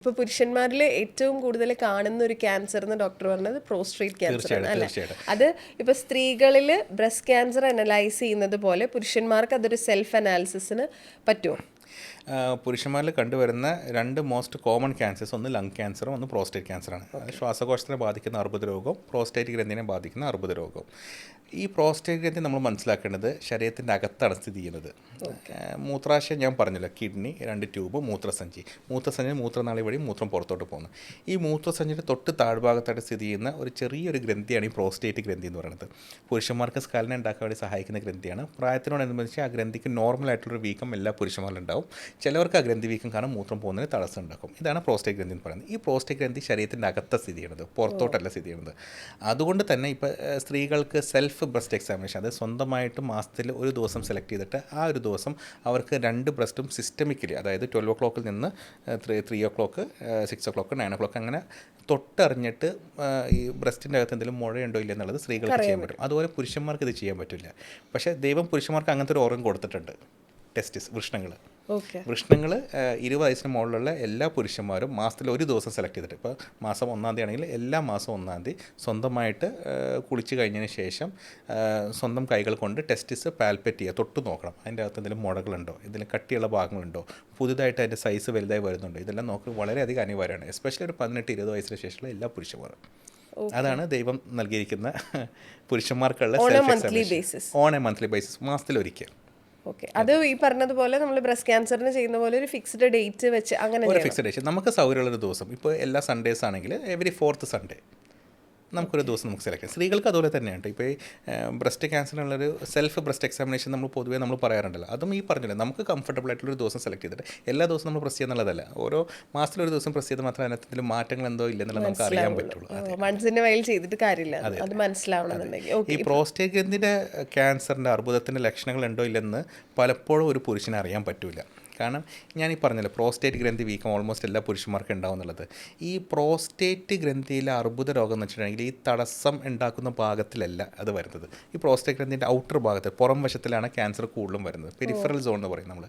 ഇപ്പൊ പുരുഷന്മാരിൽ ഏറ്റവും കൂടുതൽ കാണുന്ന ഒരു ക്യാൻസർ എന്ന് ഡോക്ടർ പറഞ്ഞത് പ്രോസ്ട്രേറ്റ് ക്യാൻസർ ആണ് അല്ലെ? അത് ഇപ്പൊ സ്ത്രീകളിൽ ബ്രസ്റ്റ് ക്യാൻസർ അനലൈസ് ചെയ്യുന്നത് പോലെ പുരുഷന്മാർക്ക് അതൊരു സെൽഫ് അനാലിസിസിന് പറ്റുമോ പുരുഷന്മാരിൽ കണ്ടുവരുന്ന രണ്ട് മോസ്റ്റ് കോമൺ ക്യാൻസേഴ്സ് ഒന്ന് ലങ് ക്യാൻസറും ഒന്ന് പ്രോസ്റ്റേറ്റ് ക്യാൻസറാണ് ശ്വാസകോശത്തിനെ ബാധിക്കുന്ന അർബുദ രോഗവും പ്രോസ്റ്റേറ്റ് ഗ്രന്ഥിനെ ബാധിക്കുന്ന അർബുദ രോഗവും. ഈ പ്രോസ്റ്റേറ്റ് ഗ്രന്ഥി നമ്മൾ മനസ്സിലാക്കേണ്ടത് ശരീരത്തിന്റെ അകത്താണ് സ്ഥിതി ചെയ്യുന്നത്. മൂത്രാശയം ഞാൻ പറഞ്ഞല്ലോ. കിഡ്നി രണ്ട് ട്യൂബ് മൂത്രസഞ്ചി. മൂത്രസഞ്ചി മൂത്രനാളി വഴി മൂത്രം പുറത്തോട്ട് പോകുന്നു. ഈ മൂത്രസഞ്ചിയുടെ തൊട്ട് താഴ്ഭാഗത്തായിട്ട് സ്ഥിതി ചെയ്യുന്ന ഒരു ചെറിയൊരു ഗ്രന്ഥിയാണ് ഈ പ്രോസ്റ്റേറ്റ് ഗ്രന്ഥി എന്ന് പറയുന്നത്. പുരുഷന്മാർക്ക് സ്കലന ഉണ്ടാക്കാൻ വേണ്ടി സഹായിക്കുന്ന ഗ്രന്ഥിയാണ്. പ്രായത്തിനോടനുബന്ധിച്ച് ആ ഗ്രന്ഥിക്ക് നോർമൽ ആയിട്ടുള്ളൊരു വീക്കം എല്ലാ പുരുഷന്മാരിലും ഉണ്ടാവും. ചിലവർക്ക് ആ ഗ്രന്ഥി വീക്കം കാരണം മൂത്രം പോകുന്നതിന് തടസ്സം ഉണ്ടാക്കും. ഇതാണ് പ്രോസ്റ്റേറ്റ് ഗ്രന്ഥി എന്ന് പറയുന്നത്. ഈ പ്രോസ്റ്റേറ്റ് ഗ്രന്ഥി ശരീരത്തിന്റെ അകത്ത സ്ഥിതി ചെയ്യുന്നത്. പുറത്തോട്ടല്ല സ്ഥിതി ചെയ്യുന്നത്. അതുകൊണ്ട് തന്നെ ഇപ്പോൾ സ്ത്രീകൾക്ക് സെൽഫ് ബ്രസ്റ്റ് എക്സാമിനേഷൻ അതായത് സ്വന്തമായിട്ട് മാസത്തിൽ ഒരു ദിവസം സെലക്ട് ചെയ്തിട്ട് ആ ഒരു ദിവസം അവർക്ക് രണ്ട് ബ്രസ്റ്റും സിസ്റ്റമിക്കലി അതായത് ട്വൽവ് ഒ ക്ലോക്കിൽ നിന്ന് three three o'clock six o'clock nine o'clock അങ്ങനെ തൊട്ടറിഞ്ഞിട്ട് ഈ ബ്രസ്റ്റിന്റെ അകത്ത് എന്തെങ്കിലും മുഴയുണ്ടോ ഇല്ല എന്നുള്ളത് സ്ത്രീകൾക്ക് ചെയ്യാൻ പറ്റും. അതുപോലെ പുരുഷന്മാർക്ക് ഇത് ചെയ്യാൻ പറ്റില്ല. പക്ഷേ ദൈവം പുരുഷന്മാർക്ക് അങ്ങനത്തെ ഒരു ഓർഗൻ കൊടുത്തിട്ടുണ്ട്. ടെസ്റ്റിസ് വൃഷ്ണങ്ങൾ വൃഷ്ണങ്ങൾ ഇരുപത് വയസ്സിന് മുകളിലുള്ള എല്ലാ പുരുഷന്മാരും മാസത്തിൽ ഒരു ദിവസം സെലക്ട് ചെയ്തിട്ട് ഇപ്പോൾ മാസം ഒന്നാം തീയതി ആണെങ്കിൽ എല്ലാ മാസം ഒന്നാം തീയതി സ്വന്തമായിട്ട് കുളിച്ച് കഴിഞ്ഞതിന് ശേഷം സ്വന്തം കൈകൾ കൊണ്ട് ടെസ്റ്റിസ് പാൽപ്പറ്റ് ചെയ്യുക തൊട്ട് നോക്കണം. അതിന്റെ അകത്ത് എന്തെങ്കിലും മുടകളുണ്ടോ? എന്തെങ്കിലും കട്ടിയുള്ള ഭാഗങ്ങളുണ്ടോ? പുതുതായിട്ട് അതിന്റെ സൈസ് വലുതായി വരുന്നുണ്ടോ? ഇതെല്ലാം നോക്കുക വളരെയധികം അനിവാര്യമാണ്. എസ്പെഷ്യലി ഒരു പതിനെട്ട് ഇരുപത് വയസ്സിന് ശേഷമുള്ള എല്ലാ പുരുഷന്മാരും. അതാണ് ദൈവം നൽകിയിരിക്കുന്ന പുരുഷന്മാർക്കുള്ള ഓൺ എ മന്ത്ലി ബേസിസ് മാസത്തിലൊരിക്കൽ. ഓക്കെ. അത് ഈ പറഞ്ഞതുപോലെ നമ്മൾ ബ്രസ്റ്റ് ക്യാൻസറിന് ചെയ്യുന്ന പോലെ ഒരു ഫിക്സ്ഡ് ഡേറ്റ് വെച്ച് അങ്ങനെ ഒരു ഫിക്സ്ഡ് ഡേറ്റ്. നമുക്ക് സൗകര്യമുള്ള ഒരു ദിവസം. ഇപ്പോൾ എല്ലാ സൺഡേസ് ആണെങ്കിൽ എവറി ഫോർത്ത് സൺഡേ. നമുക്കൊരു ദിവസം നമുക്ക് സെലക്ട് ചെയ്യാം. സ്ത്രീകൾക്ക് അതുപോലെ തന്നെയാണ് ഇപ്പോൾ ഈ ബ്രസ്റ്റ് ക്യാൻസറിനുള്ളൊരു സെൽഫ് ബ്രസ്റ്റ് എക്സാമിനേഷൻ നമ്മൾ പൊതുവേ നമ്മൾ പറയാറുണ്ടല്ലോ. അതും ഈ പറഞ്ഞില്ല നമുക്ക് കംഫർട്ടബിൾ ആയിട്ടുള്ള ഒരു ദിവസം സെലക്ട് ചെയ്തിട്ട് എല്ലാ ദിവസവും നമ്മൾ പ്രസ് ചെയ്യുന്നുള്ളതല്ല ഓരോ മാസത്തിലൊരു ദിവസം പ്രസ് ചെയ്ത് മാത്രമേ അതിനകത്ത് മാറ്റങ്ങൾ എന്തോ ഇല്ലെന്നുള്ളത് നമുക്ക് അറിയാൻ പറ്റുള്ളൂ. വയൽ ചെയ്തിട്ട് കാര്യമില്ല. അത് മനസ്സിലാവണമെന്നുണ്ടെങ്കിൽ. ഈ പ്രോസ്റ്റേറ്റ് ഗ്രന്ഥിന്റെ ക്യാൻസറിന്റെ അർബുദത്തിന്റെ ലക്ഷണങ്ങൾ ഉണ്ടോ ഇല്ലെന്ന് പലപ്പോഴും ഒരു പുരുഷന് അറിയാൻ പറ്റില്ല കാരണം ഞാൻ ഈ പറഞ്ഞല്ലോ പ്രോസ്റ്റേറ്റ് ഗ്രന്ഥി വീക്കം ഓൾമോസ്റ്റ് എല്ലാ പുരുഷന്മാർക്കും ഉണ്ടാവും എന്നുള്ളത് ഈ പ്രോസ്റ്റേറ്റ് ഗ്രന്ഥിയിലെ അർബുദ രോഗം എന്ന് വെച്ചിട്ടുണ്ടെങ്കിൽ ഈ തടസ്സം ഉണ്ടാക്കുന്ന ഭാഗത്തിലല്ല അത് വരുന്നത്. ഈ പ്രോസ്റ്റേറ്റ് ഗ്രന്ഥിന്റെ ഔട്ടർ ഭാഗത്ത് പുറം വശത്തിലാണ് ക്യാൻസർ കൂടുതലും വരുന്നത്. പെരിഫറൽ സോൺ എന്ന് പറയും നമ്മൾ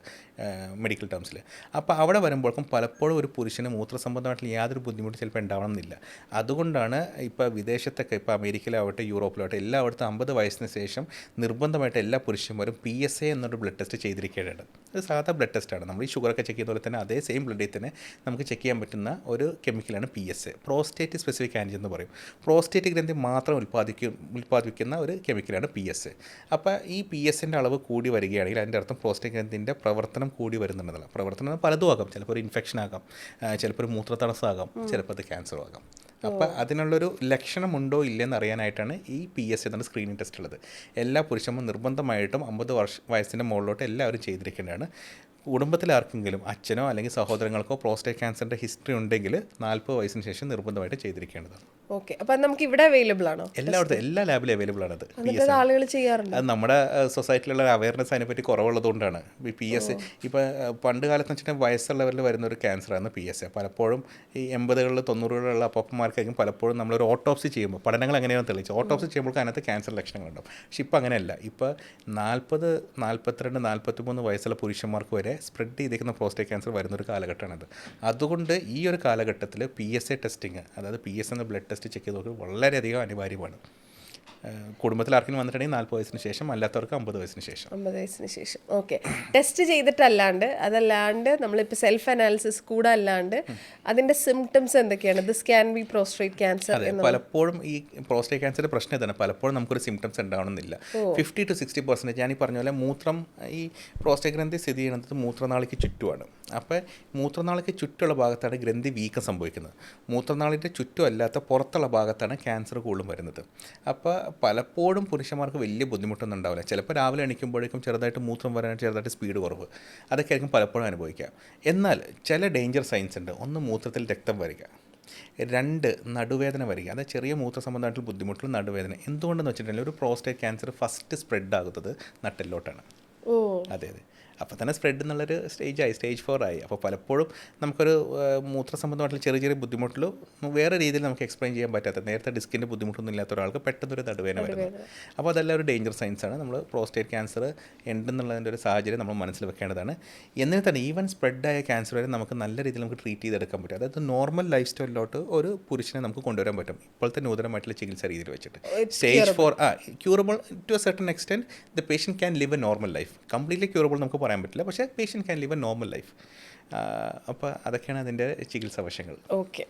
മെഡിക്കൽ ടേംസിൽ അപ്പോൾ അവിടെ വരുമ്പോഴേക്കും പലപ്പോഴും ഒരു പുരുഷന് മൂത്രസംബന്ധമായിട്ടുള്ള യാതൊരു ബുദ്ധിമുട്ടും ചിലപ്പോൾ ഉണ്ടാവണം എന്നില്ല അതുകൊണ്ടാണ് ഇപ്പോൾ വിദേശത്തൊക്കെ ഇപ്പോൾ അമേരിക്കയിലാവട്ടെ യൂറോപ്പിലാവട്ടെ എല്ലായിടത്തും അമ്പത് വയസ്സിന് ശേഷം നിർബന്ധമായിട്ട് എല്ലാ പുരുഷന്മാരും പി എസ് എ എന്നൊരു ബ്ലഡ് ടെസ്റ്റ് ചെയ്തിരിക്കേണ്ടത് ഇത് സാധാ ബ്ലഡ് ടെസ്റ്റാണ് നമ്മൾ ഈ ഷുഗറൊക്കെ ചെക്ക് ചെയ്യുന്ന പോലെ തന്നെ അതേ സെയിം ബ്ലഡിൽ തന്നെ നമുക്ക് ചെക്ക് ചെയ്യാൻ പറ്റുന്ന ഒരു കെമിക്കലാണ് P S A prostate specific antigen എന്ന് പറയും. പ്രോസ്റ്റേറ്റ് ഗ്രന്ഥി മാത്രം ഉൽപ്പാദിക്കും ഉൽപ്പാദിപ്പിക്കുന്ന ഒരു കെമിക്കലാണ് പി എസ് എ അപ്പോൾ ഈ പി എസിന്റെ അളവ് കൂടി വരികയാണെങ്കിൽ അതിന്റെ അർത്ഥം പ്രോസ്റ്റേറ്റ് ഗ്രന്ഥിന്റെ പ്രവർത്തനം കൂടി വരുന്നുണ്ടെന്നല്ല. പ്രവർത്തനം പലതും ആകാം ചിലപ്പോൾ ഒരു ഇൻഫെക്ഷൻ ആകാം ചിലപ്പോൾ ഒരു മൂത്രതടസ്സമാകാം ചിലപ്പോൾ അത് ക്യാൻസർ ആകാം. അപ്പോൾ അതിനുള്ളൊരു ലക്ഷണമുണ്ടോ ഇല്ലെന്ന് അറിയാനായിട്ടാണ് ഈ പി എസ് എന്ന സ്ക്രീനിങ് ടെസ്റ്റ് ഉള്ളത്. എല്ലാ പുരുഷന്മാരും നിർബന്ധമായിട്ടും അമ്പത് വർഷ വയസ്സിന്റെ മുകളിലോട്ട് എല്ലാവരും ചെയ്തിരിക്കേണ്ടതാണ്. കുടുംബത്തിൽ ആർക്കെങ്കിലും അച്ഛനോ അല്ലെങ്കിൽ സഹോദരങ്ങൾക്കോ പ്രോസ്റ്റേറ്റ് ക്യാൻസറിന്റെ ഹിസ്റ്ററി ഉണ്ടെങ്കിൽ നാൽപ്പത് വയസ്സിന് ശേഷം നിർബന്ധമായിട്ട് ചെയ്തിരിക്കേണ്ടതാണ്. ഓക്കെ അപ്പൊ നമുക്ക് ഇവിടെ അവൈലബിൾ ആണോ? എല്ലായിടത്തും എല്ലാ ലാബിലും അവൈലബിൾ ആണ് അത്. ആളുകൾ ചെയ്യാറുണ്ട്? അത് നമ്മുടെ സൊസൈറ്റിയിലുള്ള അവയർനെസ് അതിനെപ്പറ്റി കുറവുള്ളതുകൊണ്ടാണ്. പി എസ് ഇപ്പോൾ പണ്ട് കാലത്ത് വെച്ചിട്ടുണ്ടെങ്കിൽ വയസ്സുള്ളവരിൽ വരുന്ന ഒരു ക്യാൻസറാണ് പി എസ് പലപ്പോഴും ഈ എൺപതുകളിൽ തൊണ്ണൂറുകളിലുള്ള അപ്പന്മാർക്കായിരിക്കും പലപ്പോഴും നമ്മളൊരു ഓട്ടോപ്സി ചെയ്യുമ്പോൾ പഠനങ്ങൾ എങ്ങനെയാണ് തെളിയിച്ചത് ഓട്ടോപ്സി ചെയ്യുമ്പോൾ അതിനകത്ത് ക്യാൻസർ ലക്ഷണങ്ങളുണ്ടാവും. പക്ഷെ ഇപ്പം അങ്ങനെയല്ല. ഇപ്പോൾ നാൽപ്പത് നാൽപ്പത്തിരണ്ട് നാൽപ്പത്തിമൂന്ന് വയസ്സുള്ള പുരുഷന്മാർക്ക് വരെ സ്പ്രെഡ് ചെയ്തിരിക്കുന്ന പ്രോസ്റ്റേറ്റ് ക്യാൻസർ വരുന്ന ഒരു കാലഘട്ടമാണത്. അതുകൊണ്ട് ഈ ഒരു കാലഘട്ടത്തിൽ പി എസ് എ ടെസ്റ്റിങ് അതായത് പി എസ് എന്ന ബ്ലഡ് ടെസ്റ്റ് ചെക്ക് ചെയ്ത് നോക്കുക വളരെയധികം അനിവാര്യമാണ്. കുടുംബത്തിൽ ആർക്കും വന്നിട്ടുണ്ടെങ്കിൽ നാൽപ്പത് വയസ്സിന് ശേഷം അല്ലാത്തവർക്ക് അമ്പത് വയസ്സിന് ശേഷം. അമ്പത് വയസ്സിന് ശേഷം. ഓക്കെ. ടെസ്റ്റ് ചെയ്തിട്ടല്ലാണ്ട് അതല്ലാണ്ട് നമ്മളിപ്പോൾ സെൽഫ് അനാലിസിസ് കൂടെ അല്ലാണ്ട് അതിന്റെ സിംറ്റംസ് എന്തൊക്കെയാണ്? This can be prostate cancer പലപ്പോഴും ഈ പ്രോസ്റ്റേറ്റ് ക്യാൻസറിന്റെ പ്രശ്നം ഇതാണ് പലപ്പോഴും നമുക്കൊരു സിംറ്റംസ് ഉണ്ടാവണമെന്നില്ല. ഫിഫ്റ്റി ടു സിക്സ്റ്റി പെർസെന്റേജ് ഞാൻ ഈ പറഞ്ഞ പോലെ മൂത്രം ഈ പ്രോസ്റ്റേറ്റ് ഗ്രന്ഥി സ്ഥിതി ചെയ്യുന്നത് മൂത്രനാളിക്ക് ചുറ്റുമാണ്. അപ്പോൾ മൂത്രനാളിക്ക് ചുറ്റുള്ള ഭാഗത്താണ് ഗ്രന്ഥി വീക്കം സംഭവിക്കുന്നത്. മൂത്രനാളിന്റെ ചുറ്റും അല്ലാത്ത പുറത്തുള്ള ഭാഗത്താണ് ക്യാൻസർ കൂടുതലും വരുന്നത്. അപ്പോൾ പലപ്പോഴും പുരുഷന്മാർക്ക് വലിയ ബുദ്ധിമുട്ടൊന്നും ഉണ്ടാവില്ല. ചിലപ്പോൾ രാവിലെ എണിക്കുമ്പോഴേക്കും ചെറുതായിട്ട് മൂത്രം വരാൻ ചെറുതായിട്ട് സ്പീഡ് കുറവ് അതൊക്കെ ആയിരിക്കും പലപ്പോഴും അനുഭവിക്കാം എന്നാൽ ചില ഡേഞ്ചർ സയൻസ് ഉണ്ട്. ഒന്ന് മൂത്രത്തിൽ രക്തം വരിക. രണ്ട് നടുവേദന വരിക. അതായത് ചെറിയ മൂത്ര സംബന്ധമായിട്ടുള്ള ബുദ്ധിമുട്ടുള്ള നടുവേദന. എന്തുകൊണ്ടെന്ന് വെച്ചിട്ടുണ്ടെങ്കിൽ ഒരു പ്രോസ്റ്റേറ്റ് ക്യാൻസർ ഫസ്റ്റ് സ്പ്രെഡ് ആകുന്നത് നട്ടെല്ലോട്ടാണ് ഓ. അതെ അതെ. അപ്പോൾ തന്നെ സ്പ്രെഡ് എന്നുള്ളൊരു സ്റ്റേജായി സ്റ്റേജ് ഫോർ ആയി. അപ്പോൾ പലപ്പോഴും നമുക്കൊരു മൂത്രസംബന്ധമായിട്ടുള്ള മൂത്ര സംബന്ധമായിട്ടുള്ള ചെറിയ ചെറിയ ബുദ്ധിമുട്ടിൽ വേറെ രീതിയിൽ നമുക്ക് എക്സ്പ്ലെയിൻ ചെയ്യാൻ പറ്റാത്ത നേരത്തെ ഡിസ്കിന്റെ ബുദ്ധിമുട്ടൊന്നും ഇല്ലാത്ത ഒരാൾക്ക് പെട്ടെന്നൊരു തടുവേന വരുന്നത്. അപ്പോൾ അതെല്ലാം ഒരു ഡേഞ്ചർ സൈൻസ് ആണ്. നമ്മൾ പ്രോസ്റ്റേറ്റ് ക്യാൻസർ ഉണ്ടെന്നുള്ളതിന്റെ ഒരു സാഹചര്യം നമ്മൾ മനസ്സിൽ വെക്കേണ്ടതാണ്. എന്നിട്ട് തന്നെ ഈവൻ സ്പ്രെഡായ ക്യാൻസർ വരെ നമുക്ക് നല്ല രീതിയിൽ നമുക്ക് ട്രീറ്റ് ചെയ്തെടുക്കാൻ പറ്റും. അതായത് നോർമൽ ലൈഫ് സ്റ്റൈലിലോട്ട് ഒരു പുരുഷനെ നമുക്ക് കൊണ്ടുവരാൻ പറ്റും. ഇപ്പോഴത്തെ നൂതനമായിട്ടുള്ള ചികിത്സാ രീതിയിൽ വെച്ചിട്ട്. Stage four ah curable to a certain extent the patient can live a normal life completely curable നമുക്ക് പറയാൻ പറ്റില്ല. പക്ഷേ patient can live a normal life അപ്പോൾ അതൊക്കെയാണ് അതിന്റെ ചികിത്സാ വശങ്ങൾ ഓക്കെ